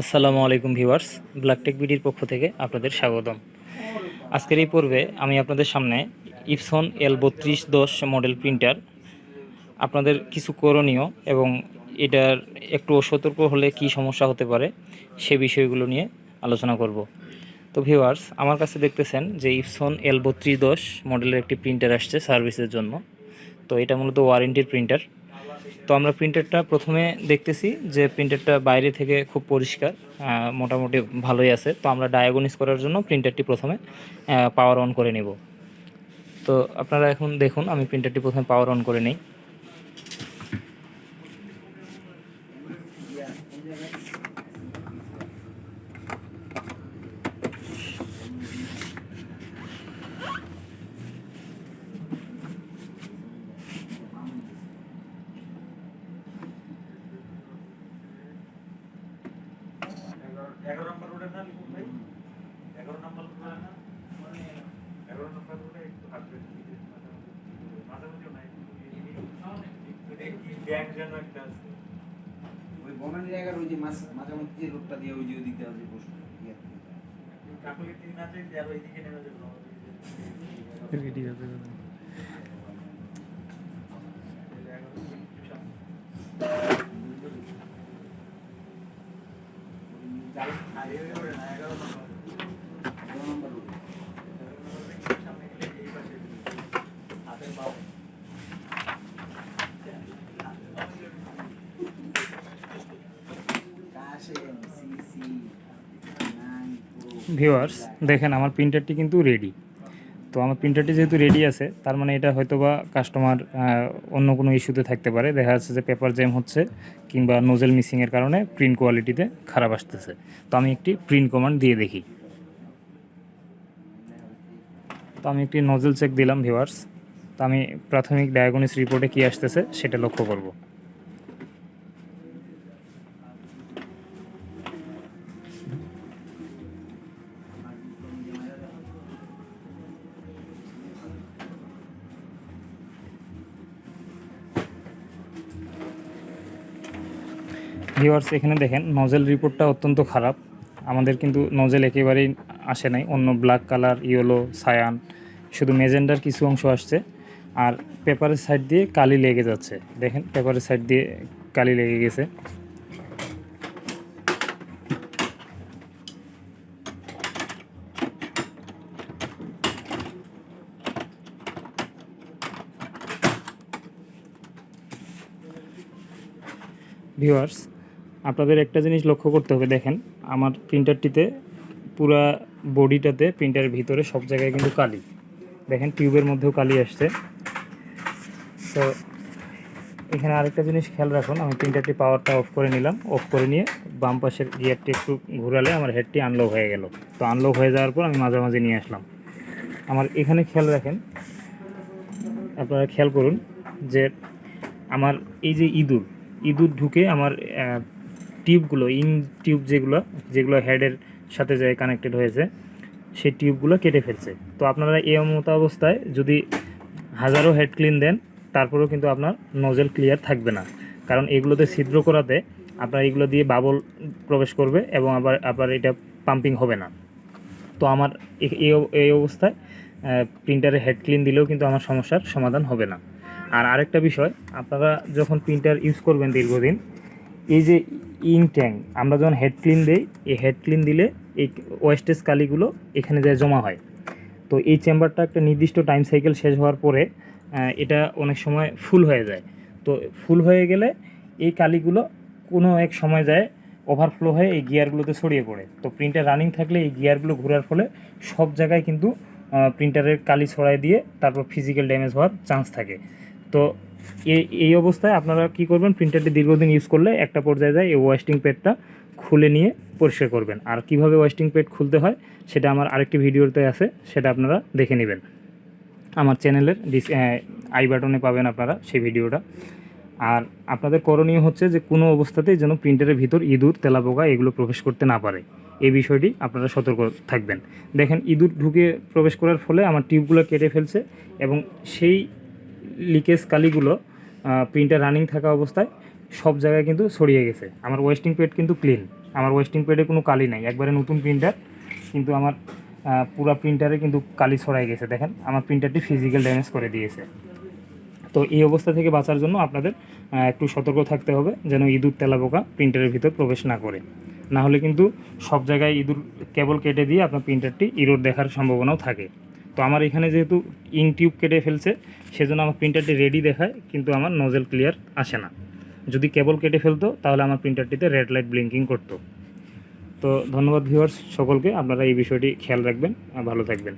আসসালামু আলাইকুম ভিউয়ার্স ব্ল্যাকটেক বিডির পক্ষ থেকে আপনাদের স্বাগতম। আজকের এই পর্বে আমি আপনাদের সামনে ইপসন এল বত্রিশ দশ মডেল প্রিন্টার আপনাদের কিছু করণীয় এবং এটার একটু অসতর্ক হলে কি সমস্যা হতে পারে সে বিষয়গুলো নিয়ে আলোচনা করব। তো ভিউয়ার্স, আমার কাছে দেখতেছেন যে ইপসন এল বত্রিশ দশ মডেলের একটি প্রিন্টার আসছে সার্ভিসের জন্য। তো এটা মূলত ওয়ারেন্টির প্রিন্টার তো আমরা প্রিন্টারটা প্রথমে দেখতেছি যে প্রিন্টারটা বাইরে থেকে খুব পরিষ্কার মোটামুটি ভালোই আছে। তো আমরা ডায়াগনিস করার জন্য প্রিন্টারটি প্রথমে পাওয়ার অন করে নেব। তো আপনারা এখন দেখুন, আমি প্রিন্টারটি প্রথমে পাওয়ার অন করে নিই এগারো নম্বর রোডে না লিখুন ভাই এগারো নম্বর রোডে না এগারো নম্বর রোডে একটু হাঁটবেন মাঝামাঝিও নাই ব্যাংক যেন একটা আছে। ওই বনানী জায়গার ওই যে মাছ মাঝামাঝি যে রোডটা দিয়ে ওই যে ওদিক দিয়ে যে বসে। কাকুলি তিন চাইতে আর ওইদিকে নেমে যাব এগারো এগারো নম্বর রোড সামনে গেলে এই পাশে হাতের বাউ ভিউয়ার্স দেখেন, আমার প্রিন্টারটি কিন্তু রেডি তো আমার প্রিন্টারটি যেহেতু রেডি আছে, তার মানে এটা হয়তো বা কাস্টমার অন্য কোনো ইস্যুতে থাকতে পারে। দেখা যাচ্ছে যে পেপার জ্যাম হচ্ছে কিংবা নোজেল মিসিংয়ের কারণে প্রিন্ট কোয়ালিটিতে খারাপ আসতেছে। তো আমি একটি প্রিন্ট কমান্ড দিয়ে দেখি। তো আমি একটি নজেল চেক দিলাম ভিউয়ার্স তো আমি প্রাথমিক ডায়াগনিস রিপোর্টে কি আসতেছে, সেটা লক্ষ্য করব। ভিউয়ার্স এখানে দেখেন নজেল রিপোর্টটা অত্যন্ত খারাপ। আমাদের কিন্তু নজেল একেবারেই আসে নাই। অন্য ব্ল্যাক কালার ইয়েলো সায়ান শুধু মেজেন্ডার কিছু অংশ আসছে। আর পেপারের সাইড দিয়ে কালি লেগে যাচ্ছে। দেখেন পেপারের সাইড দিয়ে কালি লেগে গেছে। ভিউয়ার্স আপনাদের একটা জিনিস লক্ষ্য করতে হবে, দেখেন, আমার প্রিন্টারটিতে পুরা বডিটাতে প্রিন্টারের ভিতরে সব জায়গায় কিন্তু কালি। দেখেন, টিউবের মধ্যেও কালি আসছে। তো এখানে আরেকটা জিনিস খেয়াল রাখুন, আমি প্রিন্টারটি পাওয়ারটা অফ করে নিলাম। অফ করে নিয়ে বাম পাশের গিয়ারটি একটু ঘোরালে আমার হেডটি আনলক হয়ে গেল। তো আনলক হয়ে যাওয়ার পর আমি মাঝামাঝি নিয়ে আসলাম। আমার এখানে খেয়াল রাখেন, আপনারা খেয়াল করুন যে আমার এই যে ইঁদুর ইঁদুর ঢুকে আমার টিউবগুলো, ইন টিউব যেগুলো যেগুলো হেডের সাথে যায় কানেক্টেড হয়েছে, সেই টিউবগুলো কেটে ফেলছে। তো আপনারা এই মতো অবস্থায় যদি হাজারো হেড ক্লিন দেন, তারপরেও কিন্তু আপনার নজেল ক্লিয়ার থাকবে না। কারণ এগুলোতে ছিদ্র করাতে আপনার এগুলো দিয়ে বাবল প্রবেশ করবে এবং আবার আবার এটা পাম্পিং হবে না। তো আমার এই অবস্থায় প্রিন্টারে হেড ক্লিন দিলেও কিন্তু আমার সমস্যার সমাধান হবে না। আর আরেকটা বিষয়, আপনারা যখন প্রিন্টার ইউজ করবেন দীর্ঘদিন এই যে ইং ট্যাঙ্ক আমরা যখন হেড ক্লিন দিই, এই হেড ক্লিন দিলে এই ওয়েস্টেজ কালিগুলো এখানে যায় জমা হয়। তো এই চেম্বারটা একটা নির্দিষ্ট টাইম সাইকেল শেষ হওয়ার পরে এটা অনেক সময় ফুল হয়ে যায়। তো ফুল হয়ে গেলে এই কালিগুলো কোনো এক সময় যায় ওভারফ্লো হয়ে এই গিয়ারগুলোতে ছড়িয়ে পড়ে। তো প্রিন্টার রানিং থাকলে এই গিয়ারগুলো ঘোরার ফলে সব জায়গায় কিন্তু প্রিন্টারের কালি ছড়াই দিয়ে তারপর ফিজিক্যাল ড্যামেজ হওয়ার চান্স থাকে। তো এই অবস্থায় আপনারা কি করবেন? প্রিন্টারটি দীর্ঘদিন ইউজ করলে একটা পর্যায়ে যায় এই ওয়েস্টিং প্যাডটা খুলে নিয়ে পরিষ্কার করবেন। আর কীভাবে ওয়েস্টিং প্যাড খুলতে হয় সেটা আমার আরেকটি ভিডিওতে আছে, সেটা আপনারা দেখে নেবেন। আমার চ্যানেলের ডিস আই বাটনে পাবেন আপনারা সেই ভিডিওটা। আর আপনাদের করণীয় হচ্ছে যে কোনো অবস্থাতেই যেন প্রিন্টারের ভিতর ইঁদুর, তেলাপোকা এগুলো প্রবেশ করতে না পারে। এই বিষয়টি আপনারা সতর্ক থাকবেন। দেখেন, ইঁদুর ঢুকে প্রবেশ করার ফলে আমার টিউবগুলো কেটে ফেলছে এবং সেই লিকেজ কালিগুলো প্রিন্টার রানিং থাকা অবস্থায় সব জায়গায় কিন্তু ছড়িয়ে গেছে। আমার ওয়েস্টিং পেড কিন্তু ক্লিন আমার ওয়েস্টিং পেডে কোনো কালি নাই। একবারে নতুন প্রিন্টার কিন্তু আমার পুরা প্রিন্টারে কিন্তু কালি ছড়াই গেছে। দেখেন, আমার প্রিন্টারটি ফিজিক্যাল ড্যামেজ করে দিয়েছে। তো এই অবস্থা থেকে বাঁচার জন্য আপনাদের একটু সতর্ক থাকতে হবে যেন ইঁদুর তেলাপোকা প্রিন্টারের ভিতর প্রবেশ না করে। না হলে কিন্তু সব জায়গায় ইঁদুর কেবল কেটে দিয়ে আপনার প্রিন্টারটি ইরোড দেখার সম্ভাবনাও থাকে। তো আমার এখানে যেহেতু ইন টিউব কেটে ফেলছে, সেজন্য আমার প্রিন্টারটি রেডি দেখায়, কিন্তু আমার নজেল ক্লিয়ার আসে না। যদি কেবল কেটে ফেলতো, তাহলে আমার প্রিন্টারটিতে রেড লাইট ব্লিঙ্কিং করতো। তো ধন্যবাদ ভিউয়ার্স সকলকে, আপনারা এই বিষয়টি খেয়াল রাখবেন, আর ভালো থাকবেন।